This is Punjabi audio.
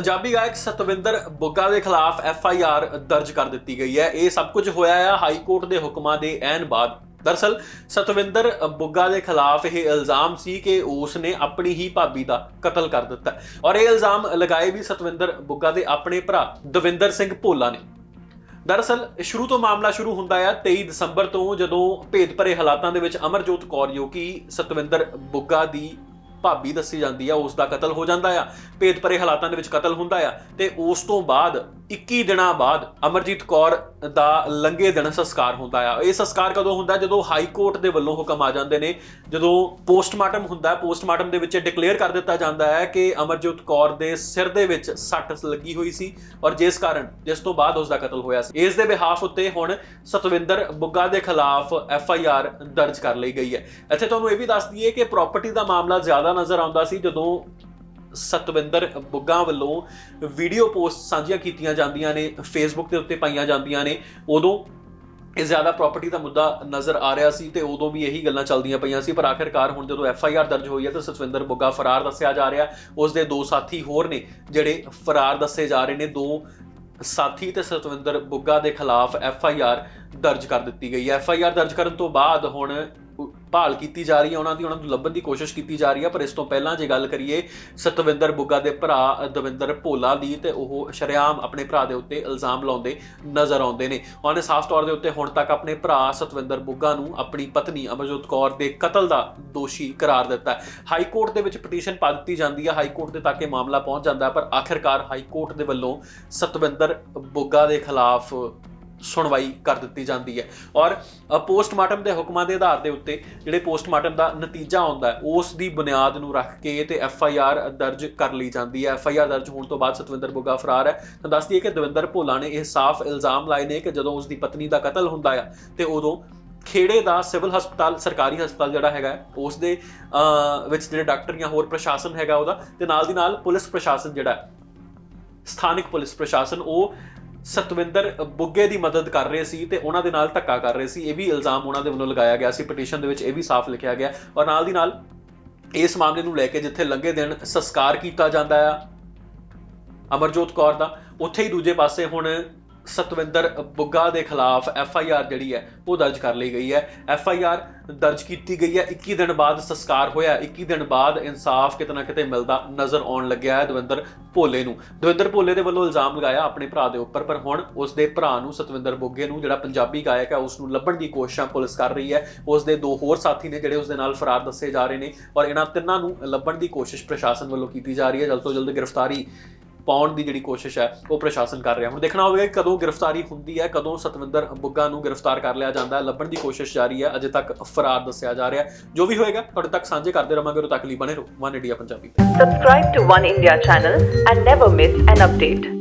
ਪੰਜਾਬੀ ਗਾਇਕ ਸਤਵਿੰਦਰ ਬੁੱਗਾ ਦੇ ਖਿਲਾਫ ਐਫ ਆਈ ਆਰ ਦਰਜ ਕਰ ਦਿੱਤੀ ਗਈ ਹੈ। ਇਹ ਸਭ ਕੁਝ ਹੋਇਆ ਹੈ ਹਾਈ ਕੋਰਟ ਦੇ ਹੁਕਮਾਂ ਦੇ ਐਨ ਬਾਅਦ। ਦਰਸਲ, ਸਤਵਿੰਦਰ ਬੁੱਗਾ ਦੇ ਖਿਲਾਫ ਇਹ ਇਲਜ਼ਾਮ ਸੀ ਕਿ ਉਸ ਨੇ ਆਪਣੀ ਹੀ ਭਾਬੀ ਦਾ ਕਤਲ ਕਰ ਦਿੱਤਾ। ਔਰ ਇਹ ਇਲਜ਼ਾਮ ਲਗਾਏ ਵੀ ਸਤਵਿੰਦਰ ਬੁੱਗਾ ਦੇ ਆਪਣੇ ਭਰਾ ਦਵਿੰਦਰ ਸਿੰਘ ਭੋਲਾ ਨੇ। ਦਰਅਸਲ ਸ਼ੁਰੂ ਤੋਂ ਮਾਮਲਾ ਸ਼ੁਰੂ ਹੁੰਦਾ ਹੈ 23 ਦਸੰਬਰ ਤੋਂ ਜਦੋਂ ਭੇਦ ਭਰੇ ਹਾਲਾਤਾਂ ਦੇ ਵਿੱਚ ਅਮਰਜੋਤ ਕੌਰ ਜੋ ਕਿ ਸਤਵਿੰਦਰ ਬੁੱਗਾ ਦੀ ਭਾਬੀ ਦੱਸੀ ਜਾਂਦੀ ਆ ਉਸ ਦਾ ਕਤਲ ਹੋ ਜਾਂਦਾ ਆ ਭੇਦ ਭਰੇ ਹਾਲਾਤਾਂ ਦੇ ਵਿੱਚ ਕਤਲ ਹੁੰਦਾ ਆ, ਤੇ ਉਸ ਤੋਂ ਬਾਅਦ 21 ਦਿਨਾਂ ਬਾਅਦ ਅਮਰਜੀਤ ਕੌਰ ਦਾ ਲੰਗੇ ਦਿਨ ਸੰਸਕਾਰ ਹੁੰਦਾ ਆ। ਇਹ ਸੰਸਕਾਰ ਕਦੋਂ ਹੁੰਦਾ? ਜਦੋਂ ਹਾਈ ਕੋਰਟ ਦੇ ਵੱਲੋਂ ਹੁਕਮ ਆ ਜਾਂਦੇ ਨੇ। ਜਦੋਂ ਪੋਸਟਮਾਰਟਮ ਹੁੰਦਾ, ਪੋਸਟਮਾਰਟਮ ਦੇ ਵਿੱਚ ਡਿਕਲੇਅਰ ਕਰ ਦਿੱਤਾ ਜਾਂਦਾ ਹੈ ਕਿ ਅਮਰਜੀਤ ਕੌਰ ਦੇ ਸਿਰ ਦੇ ਵਿੱਚ ਸੱਟ ਲੱਗੀ ਹੋਈ ਸੀ ਔਰ ਜਿਸ ਕਾਰਨ, ਜਿਸ ਤੋਂ ਬਾਅਦ ਉਸ ਦਾ ਕਤਲ ਹੋਇਆ ਸੀ। ਇਸ ਦੇ ਬਿਹਾਫ ਉੱਤੇ ਹੁਣ ਸਤਵਿੰਦਰ ਬੁੱਗਾ ਦੇ ਖਿਲਾਫ ਐਫ ਆਈ ਆਰ ਦਰਜ ਕਰ ਲਈ ਗਈ ਹੈ। ਇੱਥੇ ਤੁਹਾਨੂੰ ਇਹ ਵੀ ਦੱਸ ਦਈਏ ਕਿ ਪ੍ਰਾਪਰਟੀ ਦਾ ਮਾਮਲਾ ਜ਼ਿਆਦਾ ਨਜ਼ਰ ਆਉਂਦਾ ਸੀ ਜਦੋਂ ਸਤਵਿੰਦਰ ਬੁੱਗਾ ਵੱਲੋਂ ਵੀਡੀਓ ਪੋਸਟ ਸਾਂਝੀਆਂ ਕੀਤੀਆਂ ਜਾਂਦੀਆਂ ਨੇ ਫੇਸਬੁੱਕ ਦੇ ਉੱਤੇ ਪਾਈਆਂ ਜਾਂਦੀਆਂ ਨੇ। ਉਦੋਂ ਇਹ ਜ਼ਿਆਦਾ ਪ੍ਰਾਪਰਟੀ ਦਾ ਮੁੱਦਾ ਨਜ਼ਰ ਆ ਰਿਹਾ ਸੀ ਤੇ ਉਦੋਂ ਵੀ ਇਹੀ ਗੱਲਾਂ ਚੱਲਦੀਆਂ ਪਈਆਂ ਸੀ। ਪਰ ਆਖਿਰਕਾਰ ਹੁਣ ਜਦੋਂ ਐਫ ਆਈ ਆਰ ਦਰਜ ਹੋਈ ਹੈ ਤਾਂ ਸਤਵਿੰਦਰ ਬੁੱਗਾ ਫਰਾਰ ਦੱਸਿਆ ਜਾ ਰਿਹਾ। ਉਸ ਦੇ ਦੋ ਸਾਥੀ ਹੋਰ ਨੇ ਜਿਹੜੇ ਫਰਾਰ ਦੱਸੇ ਜਾ ਰਹੇ ਨੇ। ਦੋ ਸਾਥੀ ਤੇ ਸਤਵਿੰਦਰ ਬੁੱਗਾ ਦੇ ਖਿਲਾਫ ਐਫ ਆਈ ਆਰ ਦਰਜ ਕਰ ਦਿੱਤੀ ਗਈ ਹੈ। ਐਫ ਆਈ ਆਰ ਦਰਜ ਕਰਨ ਤੋਂ ਬਾਅਦ ਹੁਣ ਭਾਲ ਕੀਤੀ ਜਾ ਰਹੀ ਹੈ, ਉਹਨਾਂ ਦੀ, ਉਹਨਾਂ ਨੂੰ ਲੱਭਣ ਦੀ ਕੋਸ਼ਿਸ਼ ਕੀਤੀ ਜਾ ਰਹੀ ਹੈ, ਪਰ ਇਸ ਤੋਂ ਪਹਿਲਾਂ ਜੇ ਗੱਲ ਕਰੀਏ ਸਤਵਿੰਦਰ ਬੁੱਗਾ ਦੇ ਭਰਾ ਦਵਿੰਦਰ ਭੋਲਾ ਦੀ, ਤੇ ਉਹ ਸ਼ਰੇਆਮ ਆਪਣੇ ਭਰਾ ਦੇ ਉੱਤੇ ਇਲਜ਼ਾਮ ਲਾਉਂਦੇ ਨਜ਼ਰ ਆਉਂਦੇ ਨੇ। ਉਹਨਾਂ ਨੇ ਸਾਫ਼ ਤੌਰ ਦੇ ਉੱਤੇ ਹੁਣ ਤੱਕ ਆਪਣੇ ਭਰਾ ਸਤਵਿੰਦਰ ਬੁੱਗਾ ਨੂੰ ਆਪਣੀ ਪਤਨੀ ਅਮਰਜੋਤ ਕੌਰ ਦੇ ਕਤਲ ਦਾ ਦੋਸ਼ੀ ਕਰਾਰ ਦਿੱਤਾ ਹੈ। ਹਾਈ ਕੋਰਟ ਦੇ ਵਿੱਚ ਪਟੀਸ਼ਨ ਪਾ ਦਿੱਤੀ ਜਾਂਦੀ ਹੈ, ਹਾਈ ਕੋਰਟ ਦੇ ਤੱਕ ਇਹ ਮਾਮਲਾ ਪਹੁੰਚ ਜਾਂਦਾ ਹੈ, ਪਰ ਆਖਿਰਕਾਰ ਹਾਈ ਕੋਰਟ ਦੇ ਵੱਲੋਂ ਸਤਵਿੰਦਰ ਬੁੱਗਾ ਦੇ ਖਿਲਾਫ ਸੁਣਵਾਈ ਕਰ ਦਿੱਤੀ ਜਾਂਦੀ ਹੈ। ਔਰ ਪੋਸਟਮਾਰਟਮ ਦੇ ਹੁਕਮਾਂ ਦੇ ਆਧਾਰ ਦੇ ਉੱਤੇ ਜਿਹੜੇ ਪੋਸਟਮਾਰਟਮ ਦਾ ਨਤੀਜਾ ਆਉਂਦਾ ਹੈ ਉਸ ਦੀ ਬੁਨਿਆਦ ਨੂੰ ਰੱਖ ਕੇ ਤੇ ਐਫ ਆਈ ਆਰ ਦਰਜ ਕਰ ਲਈ ਜਾਂਦੀ ਹੈ। ਐਫ ਆਈ ਆਰ ਦਰਜ ਹੋਣ ਤੋਂ ਬਾਅਦ ਸਤਵਿੰਦਰ ਬੁੱਗਾ ਫਰਾਰ ਹੈ। ਤਾਂ ਦੱਸਦੀ ਹੈ ਕਿ ਦਵਿੰਦਰ ਭੋਲਾ ਨੇ ਇਹ ਸਾਫ਼ ਇਲਜ਼ਾਮ ਲਾਏ ਨੇ ਕਿ ਜਦੋਂ ਉਸ ਦੀ ਪਤਨੀ ਦਾ ਕਤਲ ਹੁੰਦਾ ਆ ਤੇ ਉਦੋਂ ਖੇੜੇ ਦਾ ਸਿਵਲ ਹਸਪਤਾਲ ਸਰਕਾਰੀ ਹਸਪਤਾਲ ਜਿਹੜਾ ਹੈਗਾ ਹੈ, ਉਸ ਦੇ ਵਿੱਚ ਜਿਹੜੇ ਡਾਕਟਰ ਜਾਂ ਹੋਰ ਪ੍ਰਸ਼ਾਸਨ ਹੈਗਾ ਉਹਦਾ ਤੇ ਨਾਲ ਦੀ ਨਾਲ ਪੁਲਿਸ ਪ੍ਰਸ਼ਾਸਨ ਜਿਹੜਾ ਸਥਾਨਕ ਪੁਲਿਸ ਪ੍ਰਸ਼ਾਸਨ ਉਹ ਸਤਵਿੰਦਰ ਬੁੱਗੇ ਦੀ ਮਦਦ ਕਰ ਰਹੇ ਸੀ ਤੇ ਉਹਨਾਂ ਦੇ ਨਾਲ ਧੱਕਾ ਕਰ ਰਹੇ ਸੀ। ਇਹ ਵੀ ਇਲਜ਼ਾਮ ਉਹਨਾਂ ਦੇ ਵੱਲੋਂ ਲਗਾਇਆ ਗਿਆ ਸੀ। ਪਟੀਸ਼ਨ ਦੇ ਵਿੱਚ ਇਹ ਵੀ ਸਾਫ਼ ਲਿਖਿਆ ਗਿਆ। ਔਰ ਨਾਲ ਦੀ ਨਾਲ ਇਸ ਮਾਮਲੇ ਨੂੰ ਲੈ ਕੇ ਜਿੱਥੇ ਲੰਗੇ ਦਿਨ ਸੰਸਕਾਰ ਕੀਤਾ ਜਾਂਦਾ ਆ, ਅਮਰਜੋਤ ਕੌਰ ਦਾ, ਉੱਥੇ ਹੀ ਦੂਜੇ ਪਾਸੇ ਹੁਣ ਸਤਵਿੰਦਰ ਬੁੱਗਾ ਦੇ ਖਿਲਾਫ ਐਫ ਆਈ ਆਰ ਜਿਹੜੀ ਹੈ ਉਹ ਦਰਜ ਕਰ ਲਈ ਗਈ ਹੈ। ਐਫ ਆਈ ਆਰ ਦਰਜ ਕੀਤੀ ਗਈ ਹੈ। 21 ਦਿਨ ਬਾਅਦ ਸੰਸਕਾਰ ਹੋਇਆ। 21 ਦਿਨ ਬਾਅਦ ਇਨਸਾਫ ਕਿਤੇ ਨਾ ਕਿਤੇ ਮਿਲਦਾ ਨਜ਼ਰ ਆਉਣ ਲੱਗਿਆ ਹੈ ਦਵਿੰਦਰ ਭੋਲੇ ਨੂੰ। ਦਵਿੰਦਰ ਭੋਲੇ ਦੇ ਵੱਲੋਂ ਇਲਜ਼ਾਮ ਲਗਾਇਆ ਆਪਣੇ ਭਰਾ ਦੇ ਉੱਪਰ, ਪਰ ਹੁਣ ਉਸ ਦੇ ਭਰਾ ਨੂੰ ਸਤਵਿੰਦਰ ਬੁੱਗੇ ਨੂੰ ਜਿਹੜਾ ਪੰਜਾਬੀ ਗਾਇਕ ਹੈ, ਉਸ ਨੂੰ ਲੱਭਣ ਦੀ ਕੋਸ਼ਿਸ਼ਾਂ ਪੁਲਿਸ ਕਰ ਰਹੀ ਹੈ। ਉਸ ਦੇ ਦੋ ਹੋਰ ਸਾਥੀ ਨੇ ਜਿਹੜੇ ਉਸ ਦੇ ਨਾਲ ਫਰਾਰ ਦੱਸੇ ਜਾ ਰਹੇ ਨੇ ਔਰ ਇਹਨਾਂ ਤਿੰਨਾਂ ਨੂੰ ਲੱਭਣ ਦੀ ਕੋਸ਼ਿਸ਼ ਪ੍ਰਸ਼ਾਸਨ ਵੱਲੋਂ ਕੀਤੀ ਜਾ ਰਹੀ ਹੈ। ਜਲਦ ਤੋਂ ਜਲਦ ਗ੍ਰਿਫਤਾਰੀ ਪਾਉਣ ਦੀ ਜਿਹੜੀ ਕੋਸ਼ਿਸ਼ ਹੈ, ਉਹ ਪ੍ਰਸ਼ਾਸਨ ਕਰ ਰਿਹਾ। ਹੁਣ ਦੇਖਣਾ ਹੋਵੇਗਾ ਕਿ ਕਦੋਂ ਗ੍ਰਿਫਤਾਰੀ ਹੁੰਦੀ ਹੈ, ਕਦੋਂ ਸਤਵਿੰਦਰ ਬੁੱਗਾ ਨੂੰ ਗ੍ਰਿਫਤਾਰ ਕਰ ਲਿਆ ਜਾਂਦਾ ਹੈ। ਲੱਭਣ ਦੀ ਕੋਸ਼ਿਸ਼ ਜਾਰੀ ਹੈ, ਅਜੇ ਤੱਕ ਫਰਾਰ ਦੱਸਿਆ ਜਾ ਰਿਹਾ ਜੋ ਵੀ ਹੋਏਗਾ, ਤੁਹਾਡੇ ਤੱਕ ਸਾਂਝੇ ਕਰਦੇ ਰਹਾਂਗੇ ਉਦੋਂ ਤੱਕ ਲਈ ਬਣੇ ਰਹੋ। One India Punjabi Subscribe to One India channel and never miss an update.